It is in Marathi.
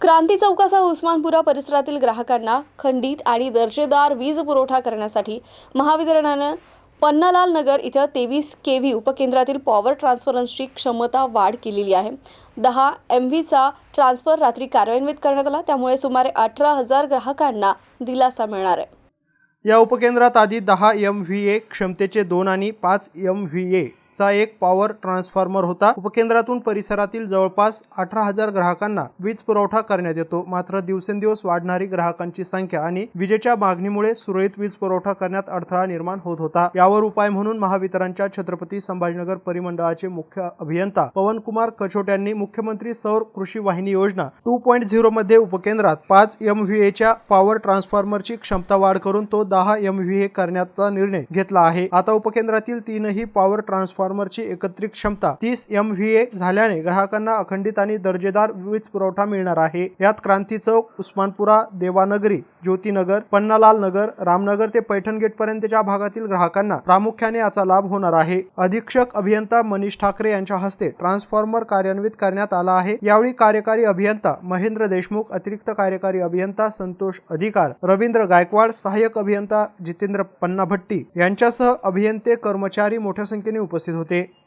क्रांती चौकासह उस्मानपुरा परिसरातील ग्राहकांना खंडित आणि दर्जेदार वीज पुरवठा करण्यासाठी महावितरणानं पन्नालाल नगर इथं तेवीस के व्ही उपकेंद्रातील पॉवर ट्रान्सफरन्सची क्षमता वाढ केलेली आहे. दहा एम व्हीचा ट्रान्सफर रात्री कार्यान्वित करण्यात आला. त्यामुळे सुमारे अठरा हजार ग्राहकांना दिलासा मिळणार आहे. या उपकेंद्रात आधी दहा एम व्ही ए क्षमतेचे दोन आणि पाच एम व्ही ए चा एक पॉवर ट्रान्सफॉर्मर होता. उपकेंद्रातून परिसरातील जवळपास अठरा हजार ग्राहकांना वीज पुरवठा करण्यात येतो. मात्र दिवसेंदिवस वाढणारी ग्राहकांची संख्या आणि विजेच्या मागणीमुळे सुरळीत वीज पुरवठा करण्यात अडथळा निर्माण होत होता. यावर उपाय म्हणून महावितरणच्या छत्रपती संभाजीनगर परिमंडळाचे मुख्य अभियंता पवनकुमार कछोट यांनी मुख्यमंत्री सौर कृषी वाहिनी योजना टू पॉईंट झिरो मध्ये उपकेंद्रात पाच एम व्ही एच्या पॉवर ट्रान्सफॉर्मरची क्षमता वाढ करून तो दहा एम व्ही ए करण्याचा निर्णय घेतला आहे. आता उपकेंद्रातील तीनही पॉवर ट्रान्सफॉर्मरची एकत्रित क्षमता तीस एम व्ही ए झाल्याने ग्राहकांना अखंडित आणि दर्जेदार वीज पुरवठा मिळणार आहे. यात क्रांती चौक उस्मानपुरा देवानगरी ज्योतीनगर पन्नालाल नगर रामनगर ते पैठण गेट पर्यंतच्या भागातील ग्राहकांना प्रामुख्याने याचा लाभ होणार आहे. अधीक्षक अभियंता मनीष ठाकरे यांच्या हस्ते ट्रान्सफॉर्मर कार्यान्वित करण्यात आला आहे. यावेळी कार्यकारी अभियंता महेंद्र देशमुख अतिरिक्त कार्यकारी अभियंता संतोष अधिकार रवींद्र गायकवाड सहाय्यक अभियंता जितेंद्र पन्नाभट्टी यांच्यासह अभियंते कर्मचारी मोठ्या संख्येने उपस्थित उपस्थित होते